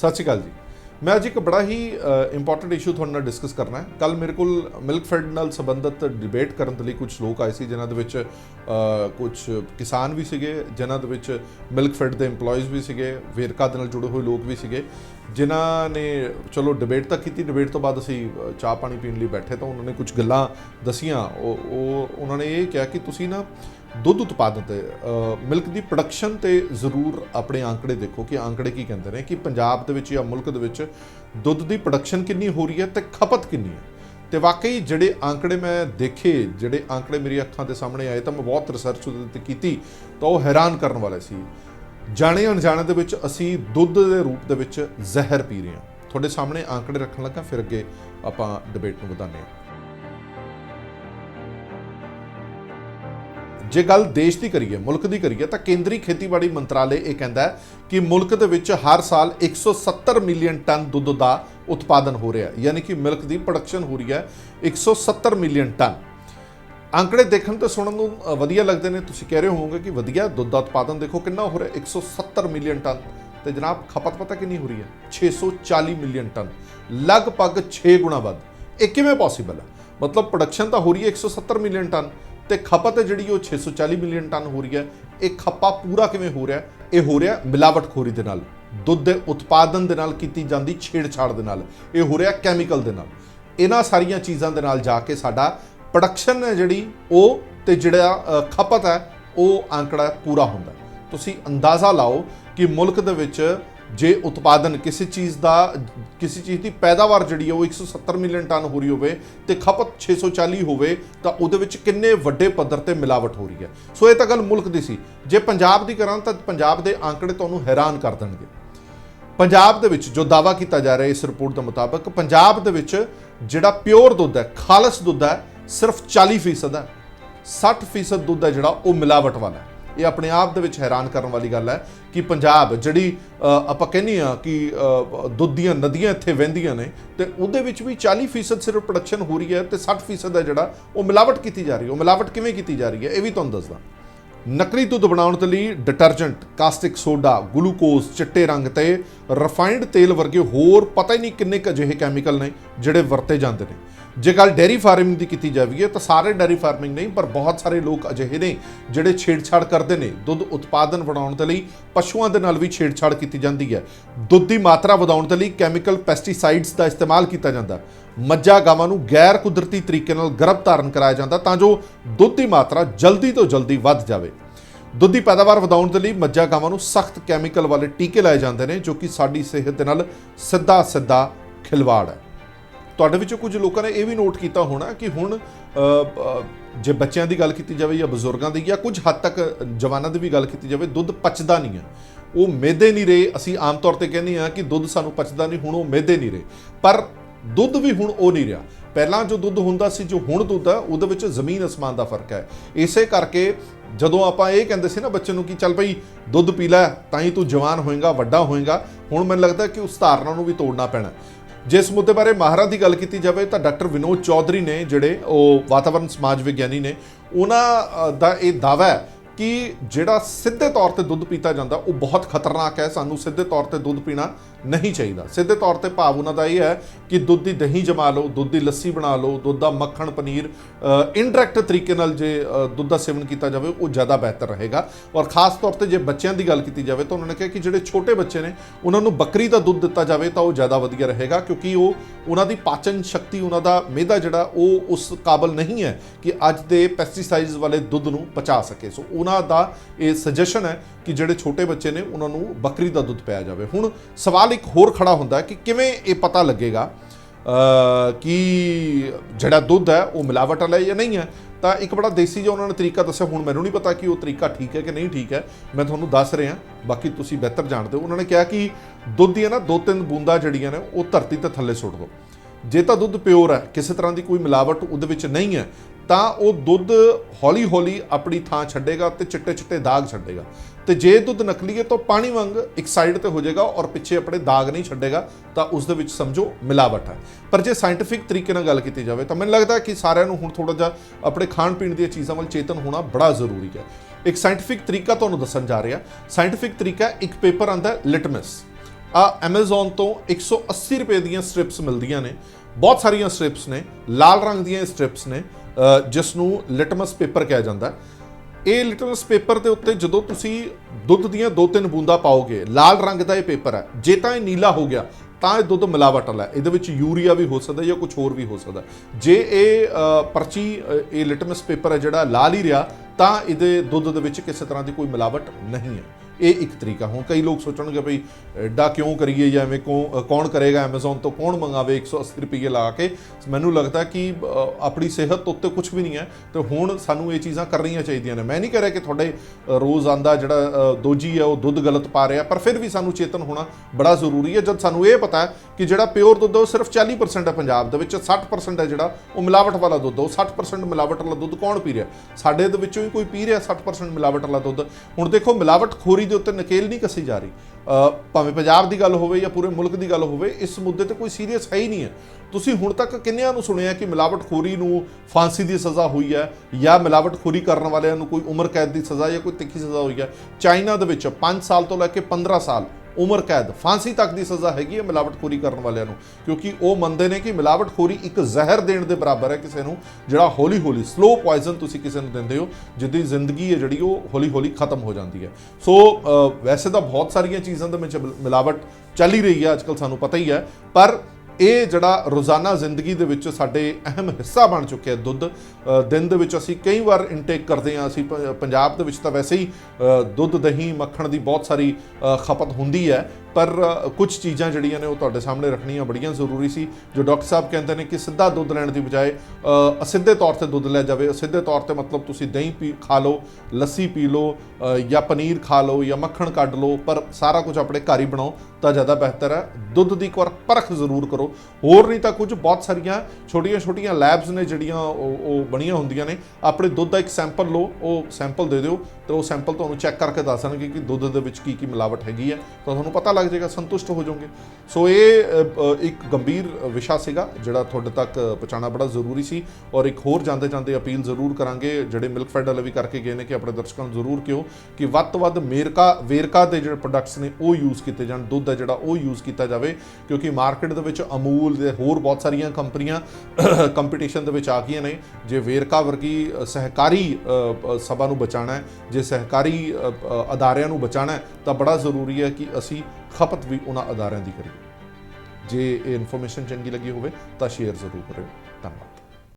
ਸਤਿ ਸ਼੍ਰੀ ਅਕਾਲ ਜੀ। ਮੈਂ ਅੱਜ ਇੱਕ ਬੜਾ ਹੀ ਇੰਪੋਰਟੈਂਟ ਇਸ਼ੂ ਤੁਹਾਡੇ ਨਾਲ ਡਿਸਕਸ ਕਰਨਾ ਹੈ। ਕੱਲ ਮੇਰੇ ਕੋਲ ਮਿਲਕ ਫੈਡ ਨਾਲ ਸੰਬੰਧਿਤ ਡਿਬੇਟ ਕਰਨ ਦੇ ਲਈ ਕੁਝ ਲੋਕ ਆਏ ਸੀ, ਜਿਨ੍ਹਾਂ ਦੇ ਵਿੱਚ ਕੁਝ ਕਿਸਾਨ ਵੀ ਸੀਗੇ, ਜਿਨ੍ਹਾਂ ਦੇ ਵਿੱਚ ਮਿਲਕ ਫੈਡ ਦੇ EMPLOYEES ਵੀ ਸੀਗੇ, ਵੇਰਕਾ ਦੇ ਨਾਲ ਜੁੜੇ ਹੋਏ ਲੋਕ ਵੀ ਸੀਗੇ, ਜਿਨ੍ਹਾਂ ਨੇ, ਚਲੋ ਡਿਬੇਟ ਤਾਂ ਕੀਤੀ ਡਿਬੇਟ ਤੋਂ ਬਾਅਦ ਅਸੀਂ ਚਾਹ ਪਾਣੀ ਪੀਣ ਲਈ ਬੈਠੇ ਤਾਂ ਉਹਨਾਂ ਨੇ ਕੁਝ ਗੱਲਾਂ ਦਸੀਆਂ। ਉਹ, ਉਹਨਾਂ ਨੇ ਇਹ ਕਿਹਾ ਕਿ ਤੁਸੀਂ ਨਾ ਦੁੱਧ ਉਤਪਾਦਨ ਤੇ ਮਿਲਕ ਦੀ ਪ੍ਰੋਡਕਸ਼ਨ ਤੇ ਜ਼ਰੂਰ ਆਪਣੇ ਅੰਕੜੇ ਦੇਖੋ ਕਿ ਆંકੜੇ ਕੀ ਕਹਿੰਦੇ ਨੇ ਕਿ ਪੰਜਾਬ ਦੇ ਵਿੱਚ ਜਾਂ ਮੁਲਕ ਦੇ ਵਿੱਚ ਦੁੱਧ ਦੀ ਪ੍ਰੋਡਕਸ਼ਨ ਕਿੰਨੀ ਹੋ ਰਹੀ ਹੈ ਤੇ ਖਪਤ ਕਿੰਨੀ ਹੈ। ਤੇ ਵਾਕਈ ਜਿਹੜੇ ਅੰਕੜੇ ਮੈਂ ਦੇਖੇ, ਜਿਹੜੇ ਅੰਕੜੇ ਮੇਰੀ ਅੱਖਾਂ ਦੇ ਸਾਹਮਣੇ ਆਏ ਤਾਂ ਮੈਂ ਬਹੁਤ ਰਿਸਰਚ ਉਹਦੇ ਤੇ ਕੀਤੀ ਤਾਂ ਉਹ ਹੈਰਾਨ ਕਰਨ ਵਾਲੇ ਸੀ। ਜਾਣੇ ਅਣਜਾਣੇ ਦੇ ਵਿੱਚ ਅਸੀਂ ਦੁੱਧ ਦੇ ਰੂਪ ਦੇ ਵਿੱਚ ਜ਼ਹਿਰ ਪੀ ਰਹੇ ਹਾਂ। ਤੁਹਾਡੇ ਸਾਹਮਣੇ ਅੰਕੜੇ ਰੱਖਣ ਲੱਗਾ, ਫਿਰ ਅੱਗੇ ਆਪਾਂ ਡਿਬੇਟ ਨੂੰ ਵਧਾਉਂਦੇ ਹਾਂ। ਜੇ ਗੱਲ ਦੇਸ਼ ਦੀ ਕਰੀਏ, ਮੁਲਕ ਦੀ ਕਰੀਏ, ਤਾਂ ਕੇਂਦਰੀ ਖੇਤੀਬਾੜੀ ਮੰਤਰਾਲੇ ਇਹ ਕਹਿੰਦਾ ਹੈ ਕਿ ਮੁਲਕ ਦੇ ਵਿੱਚ ਹਰ ਸਾਲ 170 ਮਿਲੀਅਨ ਟਨ ਦੁੱਧ ਦਾ ਉਤਪਾਦਨ ਹੋ ਰਿਹਾ ਯਾਨੀ ਕਿ ਮਿਲਕ ਦੀ ਪ੍ਰੋਡਕਸ਼ਨ ਹੋ ਰਹੀ ਹੈ 170 ਮਿਲੀਅਨ ਟਨ। ਅੰਕੜੇ ਦੇਖਣ ਤੇ ਸੁਣਨ ਨੂੰ ਵਧੀਆ ਲੱਗਦੇ ਨੇ। ਤੁਸੀਂ ਕਹਿ ਰਹੇ ਹੋਵੋਗੇ ਕਿ ਵਧੀਆ, ਦੁੱਧ ਦਾ ਉਤਪਾਦਨ ਦੇਖੋ ਕਿੰਨਾ ਹੋ ਰਿਹਾ। 170 ਮਿਲੀਅਨ ਟਨ। ਤੇ ਜਨਾਬ, ਖਪਤ ਪਤਾ ਕਿੰਨੀ ਹੋ ਰਹੀ ਹੈ? 640 ਮਿਲੀਅਨ ਟਨ। ਲਗਭਗ 6 ਗੁਣਾ ਵੱਧ। ਇਹ ਕਿਵੇਂ ਪੋਸੀਬਲ ਹੈ? ਮਤਲਬ ਪ੍ਰੋਡਕਸ਼ਨ ਤਾਂ ਹੋ ਰਹੀ ਹੈ 170 ਮਿਲੀਅਨ ਟਨ। ਤੇ ਖਪਤ ਹੈ ਜਿਹੜੀ ਉਹ 640 ਮਿਲੀਅਨ ਟਨ ਹੋ ਰਹੀ ਹੈ। ਇਹ ਖੱਪਾ ਪੂਰਾ ਕਿਵੇਂ ਹੋ ਰਿਹਾ ਇਹ ਹੋ ਰਿਹਾ ਮਿਲਾਵਟਖੋਰੀ ਦੇ ਨਾਲ। ਦੁੱਧ ਦੇ ਉਤਪਾਦਨ ਦੇ ਨਾਲ ਕੀਤੀ ਜਾਂਦੀ ਛੇੜਛਾੜ ਦੇ ਨਾਲ। ਇਹ ਹੋ ਰਿਹਾ ਕੈਮੀਕਲ ਦੇ ਨਾਲ। ਇਹਨਾਂ ਸਾਰੀਆਂ ਚੀਜ਼ਾਂ ਦੇ ਨਾਲ ਜਾ ਕੇ ਸਾਡਾ ਪ੍ਰੋਡਕਸ਼ਨ ਹੈ ਜਿਹੜੀ ਉਹ ਤੇ ਜਿਹੜਾ ਖਪਤ ਹੈ, ਉਹ ਅੰਕੜਾ ਪੂਰਾ ਹੁੰਦਾ ਤੁਸੀਂ ਅੰਦਾਜ਼ਾ ਲਾਓ ਕਿ ਮੁਲਕ ਦੇ ਵਿੱਚ ਜੇ ਉਤਪਾਦਨ ਕਿਸੇ ਚੀਜ਼ ਦਾ, ਕਿਸੇ ਚੀਜ਼ ਦੀ ਪੈਦਾਵਾਰ ਜਿਹੜੀ ਹੈ ਉਹ 170 ਮਿਲੀਅਨ ਟਨ ਹੋ ਰਹੀ ਹੋਵੇ ਤੇ ਖਪਤ 640 ਹੋਵੇ, ਤਾਂ ਉਹਦੇ ਵਿੱਚ ਕਿੰਨੇ ਵੱਡੇ ਪੱਧਰ ਤੇ ਮਿਲਾਵਟ ਹੋ ਰਹੀ ਹੈ। ਸੋ ਇਹ ਤਾਂ ਗੱਲ ਮੁਲਕ ਦੀ ਸੀ। ਜੇ ਪੰਜਾਬ ਦੀ ਕਰਾਂ ਤਾਂ ਪੰਜਾਬ ਦੇ ਅੰਕੜੇ ਤੁਹਾਨੂੰ ਹੈਰਾਨ ਕਰ ਦੇਣਗੇ। ਪੰਜਾਬ ਦੇ ਵਿੱਚ ਜੋ ਦਾਵਾ ਕੀਤਾ ਜਾ ਰਿਹਾ ਇਸ ਰਿਪੋਰਟ ਦੇ ਮੁਤਾਬਕ, ਪੰਜਾਬ ਦੇ ਵਿੱਚ ਜਿਹੜਾ ਪਿਓਰ ਦੁੱਧ ਹੈ, ਖਾਲਸ ਦੁੱਧ ਹੈ, ਸਿਰਫ 40% ਹੈ। 60% ਦੁੱਧ ਹੈ ਜਿਹੜਾ ਉਹ ਮਿਲਾਵਟ ਵਾਲਾ ਹੈ। ਇਹ ਆਪਣੇ ਆਪ ਦੇ ਵਿੱਚ ਹੈਰਾਨ ਕਰਨ ਵਾਲੀ ਗੱਲ ਹੈ ਕਿ ਪੰਜਾਬ ਜਿਹੜੀ ਆਪਾਂ ਕਹਿੰਦੇ ਆ ਕਿ ਦੁੱਧ ਦੀਆਂ ਨਦੀਆਂ ਇੱਥੇ ਵਹਿੰਦੀਆਂ ਨੇ ਤੇ ਉਹਦੇ ਵਿੱਚ ਵੀ 40% ਸਿਰਫ ਪ੍ਰੋਡਕਸ਼ਨ ਹੋ ਰਹੀ ਹੈ ਤੇ 60% ਹੈ ਜਿਹੜਾ ਉਹ ਮਿਲਾਵਟ ਕੀਤੀ ਜਾ ਰਹੀ ਹੈ। ਉਹ ਮਿਲਾਵਟ ਕਿਵੇਂ ਕੀਤੀ ਜਾ ਰਹੀ ਹੈ? ਇਹ ਵੀ ਤੁਹਾਨੂੰ ਦੱਸਦਾ। ਨਕਲੀ ਦੁੱਧ ਬਣਾਉਣ ਦੇ ਲਈ ਡਿਟਰਜੈਂਟ ਕਾਸਟਿਕ ਸੋਡਾ ਗਲੂਕੋਜ਼ ਚਿੱਟੇ ਰੰਗ ਤੇ ਰਿਫਾਈਨਡ ਤੇਲ ਵਰਗੇ ਹੋਰ ਪਤਾ ਹੀ ਨਹੀਂ ਕਿੰਨੇ ਕੁ ਅਜਿਹੇ ਕੈਮੀਕਲ ਨੇ ਜਿਹੜੇ ਵਰਤੇ ਜਾਂਦੇ ਨੇ। ਜੇ ਗੱਲ ਡੈਰੀ ਫਾਰਮਿੰਗ ਦੀ ਕੀਤੀ ਜਾਵੇ ਤਾਂ ਸਾਰੇ ਡੈਰੀ ਫਾਰਮਿੰਗ ਨਹੀਂ, ਪਰ ਬਹੁਤ ਸਾਰੇ ਲੋਕ ਅਜਿਹੇ ਨੇ ਜਿਹੜੇ ਛੇੜਛਾੜ ਕਰਦੇ ਨੇ। ਦੁੱਧ ਉਤਪਾਦਨ ਵਧਾਉਣ ਦੇ ਲਈ ਪਸ਼ੂਆਂ ਦੇ ਨਾਲ ਵੀ ਛੇੜਛਾੜ ਕੀਤੀ ਜਾਂਦੀ ਹੈ। ਦੁੱਧ ਦੀ ਮਾਤਰਾ ਵਧਾਉਣ ਦੇ ਲਈ ਕੈਮੀਕਲ ਪੈਸਟੀਸਾਈਡਸ ਦਾ ਇਸਤੇਮਾਲ ਕੀਤਾ ਜਾਂਦਾ। ਮੱਝਾਂ, ਗਾਵਾਂ ਨੂੰ ਗੈਰ ਕੁਦਰਤੀ ਤਰੀਕੇ ਨਾਲ ਗਰਭ ਧਾਰਨ ਕਰਾਇਆ ਜਾਂਦਾ ਤਾਂ ਜੋ ਦੁੱਧ ਦੀ ਮਾਤਰਾ ਜਲਦੀ ਤੋਂ ਜਲਦੀ ਵੱਧ ਜਾਵੇ। ਦੁੱਧ ਦੀ ਪੈਦਾਵਾਰ ਵਧਾਉਣ ਦੇ ਲਈ ਮੱਝਾਂ, ਗਾਵਾਂ ਨੂੰ ਸਖਤ ਕੈਮੀਕਲ ਵਾਲੇ ਟੀਕੇ ਲਾਏ ਜਾਂਦੇ ਨੇ, ਜੋ ਕਿ ਸਾਡੀ ਸਿਹਤ ਦੇ ਨਾਲ ਸਿੱਧਾ ਸਿੱਧਾ ਖਿਲਵਾੜ ਹੈ। ਤੁਹਾਡੇ ਵਿੱਚੋਂ ਕੁਝ ਲੋਕਾਂ ਨੇ ਇਹ ਵੀ ਨੋਟ ਕੀਤਾ ਹੋਣਾ ਕਿ ਹੁਣ ਜੇ ਬੱਚਿਆਂ ਦੀ ਗੱਲ ਕੀਤੀ ਜਾਵੇ ਜਾਂ ਬਜ਼ੁਰਗਾਂ ਦੀ ਜਾਂ ਕੁਝ ਹੱਦ ਤੱਕ ਜਵਾਨਾਂ ਦੀ ਵੀ ਗੱਲ ਕੀਤੀ ਜਾਵੇ, ਦੁੱਧ ਪਚਦਾ ਨਹੀਂ ਹੈ। ਉਹ ਮੇਦੇ ਨਹੀਂ ਰਹੇ। ਅਸੀਂ ਆਮ ਤੌਰ ਤੇ ਕਹਿੰਦੇ ਹਾਂ ਕਿ ਦੁੱਧ ਸਾਨੂੰ ਪਚਦਾ ਨਹੀਂ, ਹੁਣ ਉਹ ਮੇਦੇ ਨਹੀਂ ਰਹੇ। ਪਰ ਦੁੱਧ ਵੀ ਹੁਣ ਉਹ ਨਹੀਂ ਰਿਹਾ। ਪਹਿਲਾਂ ਜੋ ਦੁੱਧ ਹੁੰਦਾ ਸੀ, ਜੋ ਹੁਣ ਦੁੱਧ ਹੈ, ਉਹਦੇ ਵਿੱਚ ਜ਼ਮੀਨ ਅਸਮਾਨ ਦਾ ਫ਼ਰਕ ਹੈ। ਇਸੇ ਕਰਕੇ ਜਦੋਂ ਆਪਾਂ ਇਹ ਕਹਿੰਦੇ ਸੀ ਨਾ ਬੱਚੇ ਨੂੰ ਕਿ ਚੱਲ ਭਈ ਦੁੱਧ ਪੀ ਲੈ, ਤਾਂ ਹੀ ਤੂੰ ਜਵਾਨ ਹੋਏਗਾ, ਵੱਡਾ ਹੋਏਗਾ। ਹੁਣ ਮੈਨੂੰ ਲੱਗਦਾ ਕਿ ਉਸ ਧਾਰਨਾ ਨੂੰ ਵੀ ਤੋੜਨਾ ਪੈਣਾ। ਜਿਸ ਮੁੱਦੇ ਬਾਰੇ ਮਾਹਰਾਂ ਦੀ ਗੱਲ ਕੀਤੀ ਜਾਵੇ ਤਾਂ ਡਾਕਟਰ ਵਿਨੋਦ ਚੌਧਰੀ ਨੇ ਜਿਹੜੇ ਉਹ ਵਾਤਾਵਰਣ ਸਮਾਜ ਵਿਗਿਆਨੀ ਨੇ, ਉਹਨਾਂ ਦਾ ਇਹ ਦਾਵਾ ਹੈ ਕਿ ਜਿਹੜਾ ਸਿੱਧੇ ਤੌਰ ਤੇ ਦੁੱਧ ਪੀਤਾ ਜਾਂਦਾ ਉਹ ਬਹੁਤ ਖਤਰਨਾਕ ਹੈ। ਸਾਨੂੰ ਸਿੱਧੇ ਤੌਰ ਤੇ ਦੁੱਧ ਪੀਣਾ ਨਹੀਂ ਚਾਹੀਦਾ। ਸਿੱਧੇ ਤੌਰ ਤੇ ਭਾਵ ਉਹਨਾਂ ਦਾ ਇਹ ਹੈ ਕਿ ਦੁੱਧ ਦੀ ਦਹੀਂ ਜਮਾ ਲਓ, ਦੁੱਧ ਦੀ ਲੱਸੀ ਬਣਾ ਲਓ, ਦੁੱਧ ਦਾ ਮੱਖਣ, ਪਨੀਰ ਇਨਡਾਇਰੈਕਟ ਤਰੀਕੇ ਨਾਲ ਜੇ ਦੁੱਧ ਦਾ ਸੇਵਨ ਕੀਤਾ ਜਾਵੇ, ਉਹ ਜ਼ਿਆਦਾ ਬਿਹਤਰ ਰਹੇਗਾ। ਔਰ ਖਾਸ ਤੌਰ ਤੇ ਜੇ ਬੱਚਿਆਂ ਦੀ ਗੱਲ ਕੀਤੀ ਜਾਵੇ ਤਾਂ ਉਹਨਾਂ ਨੇ ਕਿਹਾ ਕਿ ਜਿਹੜੇ ਛੋਟੇ ਬੱਚੇ ਨੇ, ਉਹਨਾਂ ਨੂੰ ਬੱਕਰੀ ਦਾ ਦੁੱਧ ਦਿੱਤਾ ਜਾਵੇ ਤਾਂ ਉਹ ਜ਼ਿਆਦਾ ਵਧੀਆ ਰਹੇਗਾ, ਕਿਉਂਕਿ ਉਹ, ਉਹਨਾਂ ਦੀ ਪਾਚਨ ਸ਼ਕਤੀ, ਉਹਨਾਂ ਦਾ ਮਿਹਦਾ ਜਿਹੜਾ, ਉਹ ਉਸ ਕਾਬਲ ਨਹੀਂ ਹੈ ਕਿ ਅੱਜ ਦੇ ਪੈਸਟੀਸਾਈਡਸ ਵਾਲੇ ਦੁੱਧ ਨੂੰ ਪਚਾ ਸਕੇ। ਸੋ ਉਹਨਾਂ ਦਾ ਇਹ ਸੁਜੈਸ਼ਨ ਹੈ ਕਿ ਜਿਹੜੇ ਛੋਟੇ ਬੱਚੇ ਨੇ, ਉਹਨਾਂ ਨੂੰ ਬੱਕਰੀ ਦਾ ਦੁੱਧ ਪਿਆ ਜਾਵੇ। ਹੁਣ ਸਵਾਲ ਇੱਕ ਹੋਰ ਖੜਾ ਹੁੰਦਾ ਕਿ ਕਿਵੇਂ ਇਹ ਪਤਾ ਲੱਗੇਗਾ ਕਿ ਜਿਹੜਾ ਦੁੱਧ ਹੈ ਉਹ ਮਿਲਾਵਟ ਵਾਲਾ ਹੈ ਜਾਂ ਨਹੀਂ ਹੈ। ਤਾਂ ਇੱਕ ਬੜਾ ਦੇਸੀ ਜਿਹਾ ਉਹਨਾਂ ਨੇ ਤਰੀਕਾ ਦੱਸਿਆ, ਹੁਣ ਮੈਨੂੰ ਨਹੀਂ ਪਤਾ ਕਿ ਉਹ ਤਰੀਕਾ ਠੀਕ ਹੈ ਕਿ ਨਹੀਂ ਠੀਕ ਹੈ। ਮੈਂ ਤੁਹਾਨੂੰ ਦੱਸ ਰਿਹਾ, ਬਾਕੀ ਤੁਸੀਂ ਬਿਹਤਰ ਜਾਣਦੇ ਹੋ। ਉਹਨਾਂ ਨੇ ਕਿਹਾ ਕਿ ਦੁੱਧ ਦੀਆਂ ਨਾ ਦੋ ਤਿੰਨ ਬੂੰਦਾਂ ਜਿਹੜੀਆਂ ਨੇ, ਉਹ ਧਰਤੀ ਤੇ ਥੱਲੇ ਸੁੱਟ ਦਿਓ। ਜੇ ਤਾਂ ਦੁੱਧ ਪਿਓਰ ਹੈ, ਕਿਸੇ ਤਰ੍ਹਾਂ ਦੀ ਕੋਈ ਮਿਲਾਵਟ ਉਹਦੇ ਵਿੱਚ ਨਹੀਂ ਹੈ ਤਾਂ ਉਹ ਦੁੱਧ ਹੌਲੀ-ਹੌਲੀ ਆਪਣੀ ਥਾਂ ਛੱਡੇਗਾ ਤੇ ਚਿੱਟੇ-ਚਿੱਟੇ ਦਾਗ ਛੱਡੇਗਾ। ਤੇ ਜੇ ਦੁੱਧ ਨਕਲੀ ਹੈ ਤਾਂ ਪਾਣੀ ਵਾਂਗ ਇੱਕ ਸਾਈਡ ਤੇ ਹੋ ਜਾਏਗਾ ਔਰ ਪਿੱਛੇ ਆਪਣੇ ਦਾਗ ਨਹੀਂ ਛੱਡੇਗਾ, ਤਾਂ ਉਸ ਦੇ ਵਿੱਚ ਸਮਝੋ ਮਿਲਾਵਟ ਹੈ। ਪਰ ਜੇ ਸਾਇੰਟੀਫਿਕ ਤਰੀਕੇ ਨਾਲ ਗੱਲ ਕੀਤੀ ਜਾਵੇ ਤਾਂ ਮੈਨੂੰ ਲੱਗਦਾ ਕਿ ਸਾਰਿਆਂ ਨੂੰ ਹੁਣ ਥੋੜਾ ਜਿਹਾ ਆਪਣੇ ਖਾਣ ਪੀਣ ਦੀਆਂ ਚੀਜ਼ਾਂ ਵੱਲ ਚੇਤਨ ਹੋਣਾ ਬੜਾ ਜ਼ਰੂਰੀ ਹੈ। ਇੱਕ ਸਾਇੰਟੀਫਿਕ ਤਰੀਕਾ ਤੁਹਾਨੂੰ ਦੱਸਣ ਜਾ ਰਿਹਾ। ਸਾਇੰਟੀਫਿਕ ਤਰੀਕਾ ਇੱਕ ਪੇਪਰ ਆਂਦਾ ਲਿਟਮਸ ਆ Amazon ਤੋਂ 180 ਰੁਪਏ ਦੀਆਂ ਸਟ੍ਰਿਪਸ ਮਿਲਦੀਆਂ ਨੇ। ਬਹੁਤ ਸਾਰੀਆਂ ਸਟ੍ਰਿਪਸ ਨੇ, ਲਾਲ ਰੰਗ ਦੀਆਂ ਸਟ੍ਰਿਪਸ ਨੇ। ਜਿਸ ਨੂੰ ਲਿਟਮਸ ਪੇਪਰ ਕਿਹਾ ਜਾਂਦਾ ਇਹ ਲਿਟਮਸ ਪੇਪਰ ਦੇ ਉੱਤੇ ਜਦੋਂ ਤੁਸੀਂ ਦੁੱਧ ਦੀਆਂ ਦੋ ਤਿੰਨ ਬੂੰਦਾਂ ਪਾਓਗੇ, ਲਾਲ ਰੰਗ ਦਾ ਇਹ ਪੇਪਰ ਹੈ। ਜੇ ਤਾਂ ਇਹ ਨੀਲਾ ਹੋ ਗਿਆ, ਤਾਂ ਇਹ ਦੁੱਧ ਮਿਲਾਵਟ ਵਾਲਾ ਹੈ। ਇਹਦੇ ਵਿੱਚ ਯੂਰੀਆ ਵੀ ਹੋ ਸਕਦਾ ਜਾਂ ਕੁਝ ਹੋਰ ਵੀ ਹੋ ਸਕਦਾ ਜੇ ਇਹ ਪਰਚੀ ਇਹ ਲਿਟਮਸ ਪੇਪਰ ਹੈ ਜਿਹੜਾ ਲਾਲ ਹੀ ਰਿਹਾ, ਤਾਂ ਇਹਦੇ ਦੁੱਧ ਦੇ ਵਿੱਚ ਕਿਸੇ ਤਰ੍ਹਾਂ ਦੀ ਕੋਈ ਮਿਲਾਵਟ ਨਹੀਂ ਹੈ। ਇਹ ਇੱਕ ਤਰੀਕਾ। ਹੁਣ ਕਈ ਲੋਕ ਸੋਚਣਗੇ ਭਈ ਐਡਾ ਕਿਉਂ ਕਰੀਏ ਜਾਂ ਐਵੇਂ ਕੌਣ ਕੌਣ ਕਰੇਗਾ Amazon ਤੋਂ? ਕੌਣ ਮੰਗਾਵੇ 180 ਰੁਪਏ ਲਾ ਕੇ? ਮੈਨੂੰ ਲੱਗਦਾ ਕਿ ਆਪਣੀ ਸਿਹਤ ਉੱਤੇ ਕੁਝ ਵੀ ਨਹੀਂ ਹੈ। ਤੇ ਹੁਣ ਸਾਨੂੰ ਇਹ ਚੀਜ਼ਾਂ ਕਰਨੀਆਂ ਚਾਹੀਦੀਆਂ ਨੇ। ਮੈਂ ਨਹੀਂ ਕਹਿ ਰਿਹਾ ਕਿ ਤੁਹਾਡੇ ਰੋਜ਼ ਆਂਦਾ ਜਿਹੜਾ ਅ, ਦੋਜੀ ਹੈ ਉਹ ਦੁੱਧ ਗਲਤ ਪਾ ਰਿਹਾ ਪਰ ਫਿਰ ਵੀ ਸਾਨੂੰ ਚੇਤਨ ਹੋਣਾ ਬੜਾ ਜ਼ਰੂਰੀ ਹੈ। ਜਦ ਸਾਨੂੰ ਇਹ ਪਤਾ ਹੈ ਕਿ ਜਿਹੜਾ ਪਿਓਰ ਦੁੱਧ ਉਹ ਸਿਰਫ 40% ਹੈ ਪੰਜਾਬ ਦੇ ਵਿੱਚ 60% ਹੈ ਜਿਹੜਾ ਉਹ ਮਿਲਾਵਟ ਵਾਲਾ ਦੁੱਧ ਉਹ 60% ਮਿਲਾਵਟ ਵਾਲਾ ਦੁੱਧ ਕੌਣ ਪੀ ਰਿਹਾ? ਸਾਡੇ ਦੇ ਵਿੱਚੋਂ ਹੀ ਕੋਈ ਪੀ ਰਿਹਾ 60% ਮਿਲਾਵਟ ਵਾਲਾ ਦੁੱਧ। ਹੁਣ ਦੇਖੋ ਮਿਲਾਵਟ ਖੋਰੀ ਦੇ ਉੱਤੇ ਨਕੇਲ ਨਹੀਂ ਕੱਸੀ ਜਾ ਰਹੀ। ਭਾਵੇਂ ਪੰਜਾਬ ਦੀ ਗੱਲ ਹੋਵੇ ਜਾਂ ਪੂਰੇ ਮੁਲਕ ਦੀ ਗੱਲ ਹੋਵੇ, ਇਸ ਮੁੱਦੇ ਤੇ ਕੋਈ ਸੀਰੀਅਸ ਹੈ ਹੀ ਨਹੀਂ ਹੈ। ਤੁਸੀਂ ਹੁਣ ਤੱਕ ਕਿੰਨਿਆਂ ਨੂੰ ਸੁਣਿਆ ਕਿ ਮਿਲਾਵਟਖੋਰੀ ਨੂੰ ਫਾਂਸੀ ਦੀ ਸਜ਼ਾ ਹੋਈ ਹੈ ਜਾਂ ਮਿਲਾਵਟਖੋਰੀ ਕਰਨ ਵਾਲਿਆਂ ਨੂੰ ਕੋਈ ਉਮਰ ਕੈਦ ਦੀ ਸਜ਼ਾ ਜਾਂ ਕੋਈ ਤਿੱਖੀ ਸਜ਼ਾ ਹੋਈ ਹੈ? ਚਾਈਨਾ ਦੇ ਵਿੱਚ 5 ਸਾਲ ਤੋਂ ਲੈ ਕੇ 15 ਸਾਲ ਉਮਰ ਕੈਦ, ਫਾਂਸੀ ਤੱਕ ਦੀ ਸਜ਼ਾ ਹੈਗੀ ਹੈ ਮਿਲਾਵਟਖੋਰੀ ਕਰਨ ਵਾਲਿਆਂ ਨੂੰ, ਕਿਉਂਕਿ ਉਹ ਮੰਨਦੇ ਨੇ ਕਿ ਮਿਲਾਵਟਖੋਰੀ ਇੱਕ ਜ਼ਹਿਰ ਦੇਣ ਦੇ ਬਰਾਬਰ ਹੈ ਕਿਸੇ ਨੂੰ, ਜਿਹੜਾ ਹੌਲੀ ਹੌਲੀ ਸਲੋ ਪੋਇਜ਼ਨ ਤੁਸੀਂ ਕਿਸੇ ਨੂੰ ਦਿੰਦੇ ਹੋ ਜਿਹਦੀ ਜ਼ਿੰਦਗੀ ਹੈ ਜਿਹੜੀ ਉਹ ਹੌਲੀ ਹੌਲੀ ਖਤਮ ਹੋ ਜਾਂਦੀ ਹੈ। ਸੋ ਵੈਸੇ ਤਾਂ ਬਹੁਤ ਸਾਰੀਆਂ ਚੀਜ਼ਾਂ ਦੇ ਵਿੱਚ ਮਿਲਾਵਟ ਚੱਲ ਹੀ ਰਹੀ ਹੈ ਅੱਜਕੱਲ ਸਾਨੂੰ ਪਤਾ ਹੀ ਹੈ, ਪਰ ਇਹ ਜਿਹੜਾ ਰੋਜ਼ਾਨਾ ਜ਼ਿੰਦਗੀ ਦੇ ਵਿੱਚ ਸਾਡੇ ਅਹਿਮ ਹਿੱਸਾ ਬਣ ਚੁੱਕਿਆ ਦੁੱਧ ਦਿਨ ਦੇ ਵਿੱਚ ਅਸੀਂ ਕਈ ਵਾਰ ਇਨਟੇਕ ਕਰਦੇ ਹਾਂ। ਅਸੀਂ ਪੰਜਾਬ ਦੇ ਵਿੱਚ ਤਾਂ ਵੈਸੇ ਹੀ ਦੁੱਧ, ਦਹੀਂ, ਮੱਖਣ ਦੀ ਬਹੁਤ ਸਾਰੀ ਖਪਤ ਹੁੰਦੀ ਹੈ। ਪਰ ਅ, ਕੁਝ ਚੀਜ਼ਾਂ ਜਿਹੜੀਆਂ ਨੇ ਉਹ ਤੁਹਾਡੇ ਸਾਹਮਣੇ ਰੱਖਣੀਆਂ ਬੜੀਆਂ ਜ਼ਰੂਰੀ ਸੀ ਜੋ ਡਾਕਟਰ ਸਾਹਿਬ ਕਹਿੰਦੇ ਨੇ ਕਿ ਸਿੱਧਾ ਦੁੱਧ ਲੈਣ ਦੀ ਬਜਾਏ ਅਸਿੱਧੇ ਤੌਰ ਤੇ ਦੁੱਧ ਲੈ ਜਾਵੇ। ਅਸਿੱਧੇ ਤੌਰ ਤੇ ਮਤਲਬ ਤੁਸੀਂ ਦਹੀਂ ਪੀ ਖਾ ਲਓ ਲੱਸੀ ਪੀ ਲਓ ਜਾਂ ਪਨੀਰ ਖਾ ਲਓ ਜਾਂ ਮੱਖਣ ਕੱਢ ਲਓ ਪਰ ਸਾਰਾ ਕੁਝ ਆਪਣੇ ਘਰ ਹੀ ਬਣਾਓ ਤਾਂ ਜ਼ਿਆਦਾ ਬਿਹਤਰ ਹੈ। ਦੁੱਧ ਦੀ ਇੱਕ ਵਾਰ ਪਰਖ ਜ਼ਰੂਰ ਕਰੋ। ਹੋਰ ਨਹੀਂ ਤਾਂ ਕੁਝ ਬਹੁਤ ਸਾਰੀਆਂ ਛੋਟੀਆਂ-ਛੋਟੀਆਂ ਲੈਬਸ ਨੇ ਜਿਹੜੀਆਂ ਉਹ ਉਹ ਬਣੀਆਂ ਹੁੰਦੀਆਂ ਨੇ। ਆਪਣੇ ਦੁੱਧ ਦਾ ਇੱਕ ਸੈਂਪਲ ਲਓ ਉਹ ਸੈਂਪਲ ਦੇ ਦਿਓ ਤੇ ਉਹ ਸੈਂਪਲ ਤੁਹਾਨੂੰ ਚੈੱਕ ਕਰਕੇ ਦੱਸਣਗੇ ਕਿ ਦੁੱਧ ਦੇ ਵਿੱਚ ਕੀ ਕੀ ਮਿਲਾਵਟ ਹੈਗੀ ਹੈ। ਤਾਂ ਤੁਹਾਨੂੰ ਪਤਾ ਲੱਗ ਜਾਏਗਾ, ਸੰਤੁਸ਼ਟ ਹੋ ਜਾਓਗੇ। ਸੋ ਇਹ ਇੱਕ ਗੰਭੀਰ ਵਿਸ਼ਾ ਸੀਗਾ, ਜਿਹੜਾ ਤੁਹਾਡੇ ਤੱਕ ਪਹੁੰਚਾਉਣਾ ਬੜਾ ਜ਼ਰੂਰੀ ਸੀ। ਔਰ ਇੱਕ ਹੋਰ ਜਾਂਦੇ ਜਾਂਦੇ ਅਪੀਲ ਜ਼ਰੂਰ ਕਰਾਂਗੇ, ਜਿਹੜੇ ਮਿਲਕ ਫੈਡ ਵਾਲੇ ਵੀ ਕਰਕੇ ਗਏ ਨੇ ਕਿ ਆਪਣੇ ਦਰਸ਼ਕਾਂ ਨੂੰ ਜ਼ਰੂਰ ਕਿਉਂ ਕਿ ਵੱਧ ਤੋਂ ਵੱਧ ਮੇਰਕਾ, ਵੇਰਕਾ ਦੇ ਜਿਹੜੇ ਪ੍ਰੋਡਕਟਸ ਨੇ, ਉਹ ਯੂਜ਼ ਕੀਤੇ ਜਾਣ, ਦੁੱਧ ਹੈ ਜਿਹੜਾ ਉਹ ਯੂਜ਼ ਕੀਤਾ ਜਾਵੇ। ਕਿਉਂਕਿ ਮਾਰਕੀਟ ਦੇ ਵਿੱਚ ਅਮੂਲ ਦੇ ਹੋਰ ਬਹੁਤ ਸਾਰੀਆਂ ਕੰਪਨੀਆਂ ਕੰਪੀਟੀਸ਼ਨ ਦੇ ਵਿੱਚ ਆ ਗਈਆਂ ਨੇ। ਜੇ ਵੇਰਕਾ ਵਰਗੀ ਸਹਿਕਾਰੀ ਸਭਾ ਨੂੰ ਬਚਾਉਣਾ ਹੈ, ਜੇ ਸਹਿਕਾਰੀ ਅਦਾਰਿਆਂ ਨੂੰ ਬਚਾਉਣਾ ਹੈ, ਤਾਂ ਬੜਾ ਜ਼ਰੂਰੀ ਹੈ ਕਿ ਅਸੀਂ ਖਪਤ ਵੀ ਉਹਨਾਂ ਅਦਾਰਿਆਂ ਦੀ ਕਰੀਏ ਜੇ ਇਹ ਇਨਫੋਰਮੇਸ਼ਨ ਚੰਗੀ ਲੱਗੀ ਹੋਵੇ ਤਾਂ ਸ਼ੇਅਰ ਜ਼ਰੂਰ ਕਰਿਓ। ਧੰਨਵਾਦ।